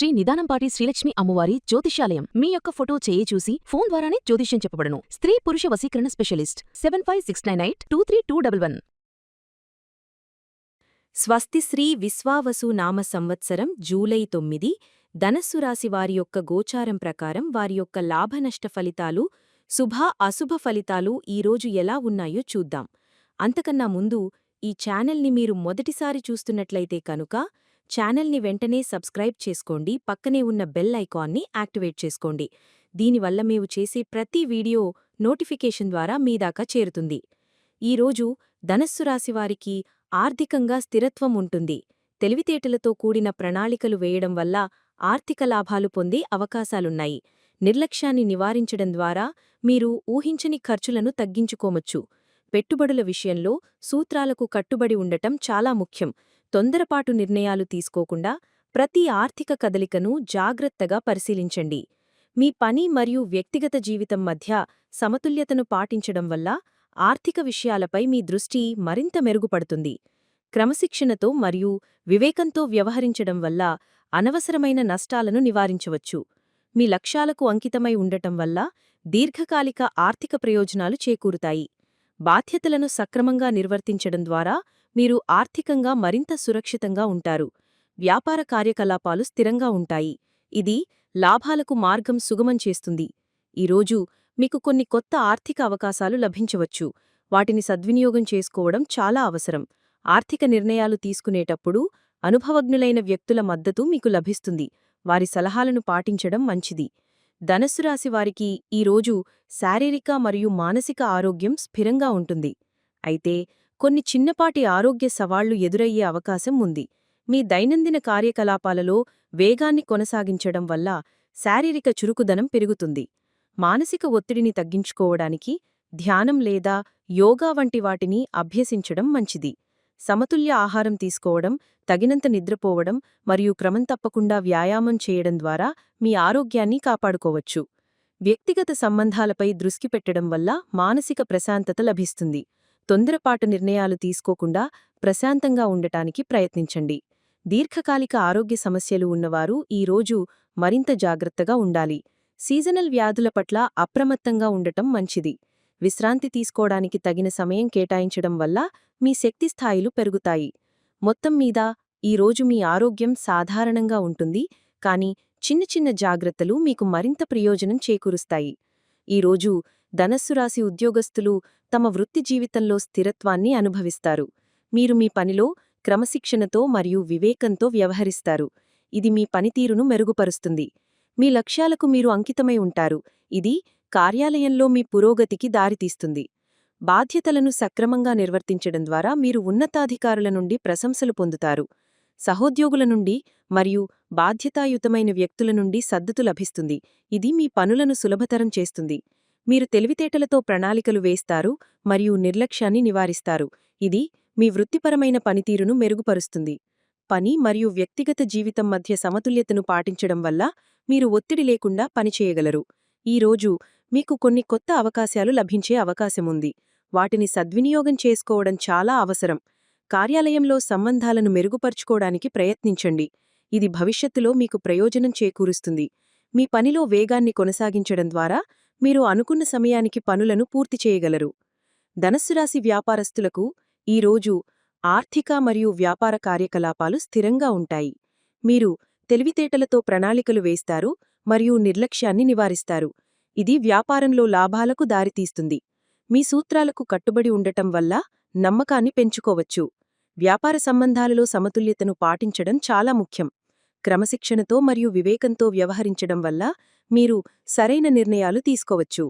శ్రీ నిదానంపాటి శ్రీలక్ష్మి అమ్మవారి జ్యోతిషాలయం మీ యొక్క ఫోటో చేయి చూసి ఫోన్ ద్వారానే జ్యోతిష్యం చెప్పబడను. స్త్రీ పురుష వసీకరణ specialist seven five six nine eight two three two double one. స్వస్తిశ్రీ విశ్వావసు నామ సంవత్సరం జూలై తొమ్మిది ధనస్సు రాశి వారి యొక్క గోచారం ప్రకారం వారి యొక్క లాభనష్ట ఫలితాలు శుభ అశుభ ఫలితాలు ఈరోజు ఎలా ఉన్నాయో చూద్దాం. అంతకన్నా ముందు ఈ ఛానల్ని మీరు మొదటిసారి చూస్తున్నట్లయితే కనుక ఛానల్ని వెంటనే సబ్స్క్రైబ్ చేసుకోండి. పక్కనే ఉన్న బెల్ ఐకాన్ని యాక్టివేట్ చేసుకోండి. దీనివల్ల మేము చేసే ప్రతి వీడియో నోటిఫికేషన్ ద్వారా మీ దాకా చేరుతుంది. ఈరోజు ధనస్సు రాశివారికి ఆర్థికంగా స్థిరత్వం ఉంటుంది. తెలివితేటలతో కూడిన ప్రణాళికలు వేయడం వల్ల ఆర్థిక లాభాలు పొందే అవకాశాలున్నాయి. నిర్లక్ష్యాన్ని నివారించడం ద్వారా మీరు ఊహించని ఖర్చులను తగ్గించుకోవచ్చు. పెట్టుబడుల విషయంలో సూత్రాలకు కట్టుబడి ఉండటం చాలా ముఖ్యం. తొందరపాటు నిర్ణయాలు తీసుకోకుండా ప్రతి ఆర్థిక కదలికను జాగ్రత్తగా పరిశీలించండి. మీ పని మరియు వ్యక్తిగత జీవితం మధ్య సమతుల్యతను పాటించడం వల్ల ఆర్థిక విషయాలపై మీ దృష్టి మరింత మెరుగుపడుతుంది. క్రమశిక్షణతో మరియు వివేకంతో వ్యవహరించడం వల్ల అనవసరమైన నష్టాలను నివారించవచ్చు. మీ లక్ష్యాలకు అంకితమై ఉండటం వల్ల దీర్ఘకాలిక ఆర్థిక ప్రయోజనాలు చేకూరుతాయి. బాధ్యతలను సక్రమంగా నిర్వర్తించడం ద్వారా మీరు ఆర్థికంగా మరింత సురక్షితంగా ఉంటారు. వ్యాపార కార్యకలాపాలు స్థిరంగా ఉంటాయి. ఇది లాభాలకు మార్గం సుగమం చేస్తుంది. ఈరోజు మీకు కొన్ని కొత్త ఆర్థిక అవకాశాలు లభించవచ్చు. వాటిని సద్వినియోగం చేసుకోవడం చాలా అవసరం. ఆర్థిక నిర్ణయాలు తీసుకునేటప్పుడు అనుభవజ్ఞులైన వ్యక్తుల మద్దతు మీకు లభిస్తుంది. వారి సలహాలను పాటించడం మంచిది. ధనస్సు రాశి వారికి ఈరోజు శారీరక మరియు మానసిక ఆరోగ్యం స్థిరంగా ఉంటుంది. అయితే కొన్ని చిన్నపాటి ఆరోగ్య సవాళ్ళు ఎదురయ్యే అవకాశం ఉంది. మీ దైనందిన కార్యకలాపాలలో వేగాన్ని కొనసాగించడం వల్ల శారీరక చురుకుదనం పెరుగుతుంది. మానసిక ఒత్తిడిని తగ్గించుకోవడానికి ధ్యానం లేదా యోగా వంటి వాటిని అభ్యసించడం మంచిది. సమతుల్య ఆహారం తీసుకోవడం తగినంత నిద్రపోవడం మరియు క్రమం తప్పకుండా వ్యాయామం చేయడం ద్వారా మీ ఆరోగ్యాన్ని కాపాడుకోవచ్చు. వ్యక్తిగత సంబంధాలపై దృష్టి పెట్టడం వల్ల మానసిక ప్రశాంతత లభిస్తుంది. తొందరపాటు నిర్ణయాలు తీసుకోకుండా ప్రశాంతంగా ఉండటానికి ప్రయత్నించండి. దీర్ఘకాలిక ఆరోగ్య సమస్యలు ఉన్నవారు ఈ రోజు మరింత జాగ్రత్తగా ఉండాలి. సీజనల్ వ్యాధుల పట్ల అప్రమత్తంగా ఉండటం మంచిది. విశ్రాంతి తీసుకోవడానికి తగిన సమయం కేటాయించడం వల్ల మీ శక్తి స్థాయిలు పెరుగుతాయి. మొత్తం మీద ఈ రోజు మీ ఆరోగ్యం సాధారణంగా ఉంటుంది కానీ చిన్న చిన్న జాగ్రత్తలు మీకు మరింత ప్రయోజనం చేకూరుస్తాయి. ఈరోజు ధనస్సు రాశి ఉద్యోగస్తులు తమ వృత్తి జీవితంలో స్థిరత్వాన్ని అనుభవిస్తారు. మీరు మీ పనిలో క్రమశిక్షణతో మరియు వివేకంతో వ్యవహరిస్తారు. ఇది మీ పనితీరును మెరుగుపరుస్తుంది. మీ లక్ష్యాలకు మీరు అంకితమై ఉంటారు. ఇది కార్యాలయంలో మీ పురోగతికి దారితీస్తుంది బాధ్యతలను సక్రమంగా నిర్వర్తించడం ద్వారా మీరు ఉన్నతాధికారుల నుండి ప్రశంసలు పొందుతారు. సహోద్యోగుల నుండి మరియు బాధ్యతాయుతమైన వ్యక్తుల నుండి సద్దతు లభిస్తుంది. ఇది మీ పనులను సులభతరం చేస్తుంది. మీరు తెలివితేటలతో ప్రణాళికలు వేస్తారు మరియు నిర్లక్ష్యాన్ని నివారిస్తారు. ఇది మీ వృత్తిపరమైన పనితీరును మెరుగుపరుస్తుంది. పని మరియు వ్యక్తిగత జీవితం మధ్య సమతుల్యతను పాటించడం వల్ల మీరు ఒత్తిడి లేకుండా పనిచేయగలరు. ఈరోజు మీకు కొన్ని కొత్త అవకాశాలు లభించే అవకాశముంది. వాటిని సద్వినియోగం చేసుకోవడం చాలా అవసరం. కార్యాలయంలో సంబంధాలను మెరుగుపరుచుకోవడానికి ప్రయత్నించండి. ఇది భవిష్యత్తులో మీకు ప్రయోజనం చేకూరుస్తుంది. మీ పనిలో వేగాన్ని కొనసాగించడం ద్వారా మీరు అనుకున్న సమయానికి పనులను పూర్తి చేయగలరు. ధనస్సురాశి వ్యాపారస్తులకు ఈరోజు ఆర్థిక మరియు వ్యాపార కార్యకలాపాలు స్థిరంగా ఉంటాయి. మీరు తెలివితేటలతో ప్రణాళికలు వేస్తారు మరియు నిర్లక్ష్యాన్ని నివారిస్తారు. ఇది వ్యాపారంలో లాభాలకు దారితీస్తుంది. మీ సూత్రాలకు కట్టుబడి ఉండటం వల్ల నమ్మకాన్ని పెంచుకోవచ్చు. వ్యాపార సంబంధాలలో సమతుల్యతను పాటించడం చాలా ముఖ్యం. క్రమశిక్షణతో మరియు వివేకంతో వ్యవహరించడం వల్ల మీరు సరైన నిర్ణయాలు తీసుకోవచ్చు.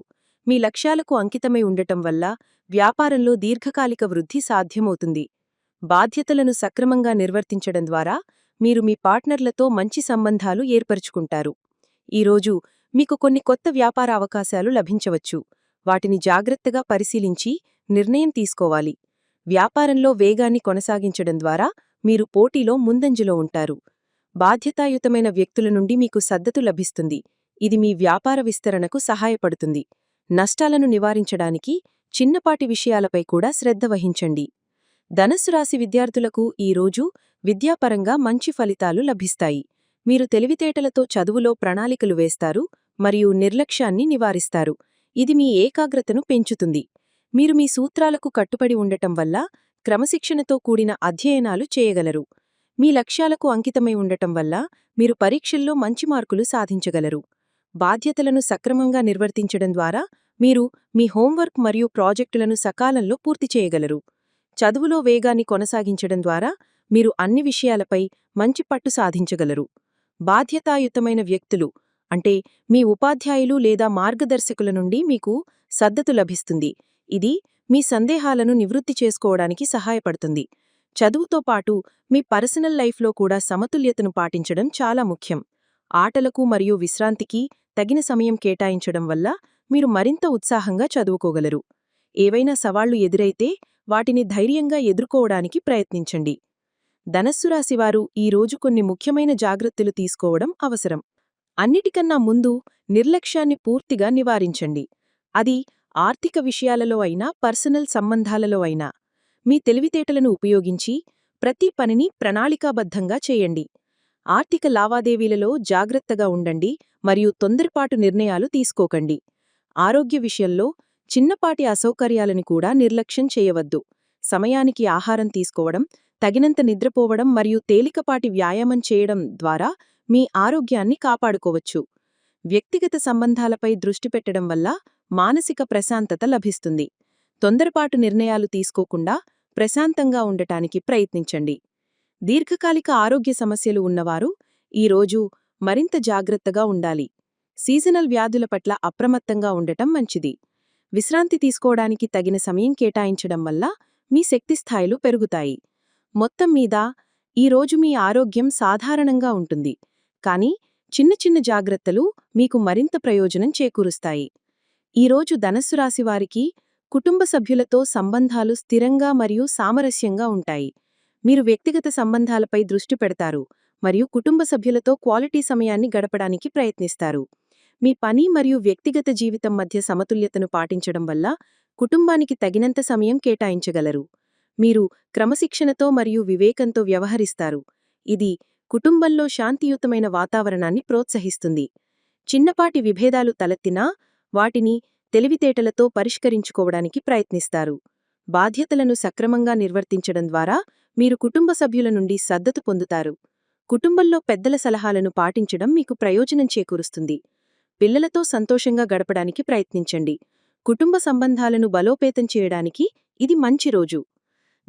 మీ లక్ష్యాలకు అంకితమై ఉండటం వల్ల వ్యాపారంలో దీర్ఘకాలిక వృద్ధి సాధ్యమవుతుంది. బాధ్యతలను సక్రమంగా నిర్వర్తించడం ద్వారా మీరు మీ పార్ట్నర్లతో మంచి సంబంధాలు ఏర్పరుచుకుంటారు. ఈరోజు మీకు కొన్ని కొత్త వ్యాపార అవకాశాలు లభించవచ్చు. వాటిని జాగ్రత్తగా పరిశీలించి నిర్ణయం తీసుకోవాలి. వ్యాపారంలో వేగాన్ని కొనసాగించడం ద్వారా మీరు పోటీలో ముందంజలో ఉంటారు. బాధ్యతాయుతమైన వ్యక్తుల నుండి మీకు సద్దతు లభిస్తుంది. ఇది మీ వ్యాపార విస్తరణకు సహాయపడుతుంది. నష్టాలను నివారించడానికి చిన్నపాటి విషయాలపై కూడా శ్రద్ధ వహించండి. ధనస్సు రాశి విద్యార్థులకు ఈరోజు విద్యాపరంగా మంచి ఫలితాలు లభిస్తాయి. మీరు తెలివితేటలతో చదువులో ప్రణాళికలు వేస్తారు. మరియు నిర్లక్ష్యాన్ని నివారిస్తారు. ఇది మీ ఏకాగ్రతను పెంచుతుంది. మీరు మీ సూత్రాలకు కట్టుబడి ఉండటం వల్ల క్రమశిక్షణతో కూడిన అధ్యయనాలు చేయగలరు. మీ లక్ష్యాలకు అంకితమై ఉండటం వల్ల మీరు పరీక్షల్లో మంచి మార్కులు సాధించగలరు. బాధ్యతలను సక్రమంగా నిర్వర్తించడం ద్వారా మీరు మీ హోంవర్క్ మరియు ప్రాజెక్టులను సకాలంలో పూర్తి చేయగలరు. చదువులో వేగాన్ని కొనసాగించడం ద్వారా మీరు అన్ని విషయాలపై మంచి పట్టు సాధించగలరు. బాధ్యతాయుతమైన వ్యక్తులు అంటే మీ ఉపాధ్యాయులు లేదా మార్గదర్శకుల నుండి మీకు సద్దతు లభిస్తుంది. ఇది మీ సందేహాలను నివృత్తి చేసుకోవడానికి సహాయపడుతుంది. చదువుతో పాటు మీ పర్సనల్ లైఫ్లో కూడా సమతుల్యతను పాటించడం చాలా ముఖ్యం. ఆటలకు మరియు విశ్రాంతికి తగిన సమయం కేటాయించడం వల్ల మీరు మరింత ఉత్సాహంగా చదువుకోగలరు. ఏవైనా సవాళ్ళు ఎదురైతే వాటిని ధైర్యంగా ఎదుర్కోవడానికి ప్రయత్నించండి. ధనస్సు రాశివారు ఈ రోజు కొన్ని ముఖ్యమైన జాగ్రత్తలు తీసుకోవడం అవసరం. అన్నిటికన్నా ముందు నిర్లక్ష్యాన్ని పూర్తిగా నివారించండి. అది ఆర్థిక విషయాలలో అయినా పర్సనల్ సంబంధాలలో అయినా. మీ తెలివితేటలను ఉపయోగించి ప్రతి పనిని ప్రణాళికాబద్ధంగా చేయండి. ఆర్థిక లావాదేవీలలో జాగ్రత్తగా ఉండండి మరియు తొందరపాటు నిర్ణయాలు తీసుకోకండి. ఆరోగ్య విషయంలో చిన్నపాటి అసౌకర్యాలను కూడా నిర్లక్ష్యం చేయవద్దు. సమయానికి ఆహారం తీసుకోవడం తగినంత నిద్రపోవడం మరియు తేలికపాటి వ్యాయామం చేయడం ద్వారా మీ ఆరోగ్యాన్ని కాపాడుకోవచ్చు. వ్యక్తిగత సంబంధాలపై దృష్టి పెట్టడం వల్ల మానసిక ప్రశాంతత లభిస్తుంది. తొందరపాటు నిర్ణయాలు తీసుకోకుండా ప్రశాంతంగా ఉండటానికి ప్రయత్నించండి. దీర్ఘకాలిక ఆరోగ్య సమస్యలు ఉన్నవారు ఈరోజు మరింత జాగ్రత్తగా ఉండాలి. సీజనల్ వ్యాధుల పట్ల అప్రమత్తంగా ఉండటం మంచిది. విశ్రాంతి తీసుకోవడానికి తగిన సమయం కేటాయించడం వల్ల మీ శక్తి స్థాయిలు పెరుగుతాయి. మొత్తం మీద ఈరోజు మీ ఆరోగ్యం సాధారణంగా ఉంటుంది. కానీ చిన్న చిన్న జాగ్రత్తలు మీకు మరింత ప్రయోజనం చేకూరుస్తాయి. ఈరోజు ధనస్సు రాశివారికి కుటుంబ సభ్యులతో సంబంధాలు స్థిరంగా మరియు సామరస్యంగా ఉంటాయి. మీరు వ్యక్తిగత సంబంధాలపై దృష్టి పెడతారు మరియు కుటుంబ సభ్యులతో క్వాలిటీ సమయాన్ని గడపడానికి ప్రయత్నిస్తారు. మీ పని మరియు వ్యక్తిగత జీవితం మధ్య సమతుల్యతను పాటించడం వల్ల కుటుంబానికి తగినంత సమయం కేటాయించగలరు. మీరు క్రమశిక్షణతో మరియు వివేకంతో వ్యవహరిస్తారు. ఇది కుటుంబంలో శాంతియుతమైన వాతావరణాన్ని ప్రోత్సహిస్తుంది. చిన్నపాటి విభేదాలు తలెత్తినా వాటిని తెలివితేటలతో పరిష్కరించుకోవడానికి ప్రయత్నిస్తారు. బాధ్యతలను సక్రమంగా నిర్వర్తించడం ద్వారా మీరు కుటుంబ సభ్యుల నుండి సద్దతు పొందుతారు. కుటుంబంలో పెద్దల సలహాలను పాటించడం మీకు ప్రయోజనం చేకూరుస్తుంది. పిల్లలతో సంతోషంగా గడపడానికి ప్రయత్నించండి. కుటుంబ సంబంధాలను బలోపేతం చేయడానికి ఇది మంచి రోజు.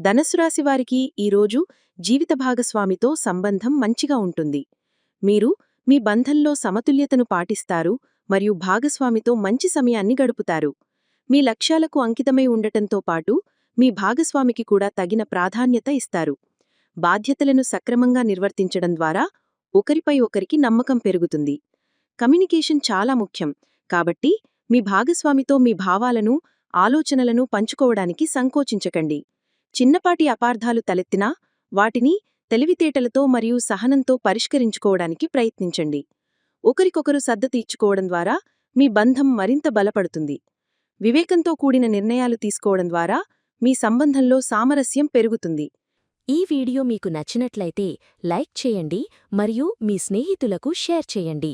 ధనస్సు రాశివారికి ఈరోజు జీవిత భాగస్వామితో సంబంధం మంచిగా ఉంటుంది. మీరు మీ బంధంలో సమతుల్యతను పాటిస్తారు మరియు భాగస్వామితో మంచి సమయాన్ని గడుపుతారు. మీ లక్ష్యాలకు అంకితమై ఉండటంతో పాటు మీ భాగస్వామికి కూడా తగిన ప్రాధాన్యత ఇస్తారు. బాధ్యతలను సక్రమంగా నిర్వర్తించడం ద్వారా ఒకరిపై ఒకరికి నమ్మకం పెరుగుతుంది. కమ్యూనికేషన్ చాలా ముఖ్యం కాబట్టి మీ భాగస్వామితో మీ భావాలను ఆలోచనలను పంచుకోవడానికి సంకోచించకండి. చిన్నపాటి అపార్థాలు తలెత్తినా వాటిని తెలివితేటలతో మరియు సహనంతో పరిష్కరించుకోవడానికి ప్రయత్నించండి. ఒకరికొకరు సద్ద ఇచ్చుకోవడం ద్వారా మీ బంధం మరింత బలపడుతుంది. వివేకంతో కూడిన నిర్ణయాలు తీసుకోవడం ద్వారా మీ సంబంధంలో సామరస్యం పెరుగుతుంది. ఈ వీడియో మీకు నచ్చినట్లయితే లైక్ చేయండి మరియు మీ స్నేహితులకు షేర్ చేయండి.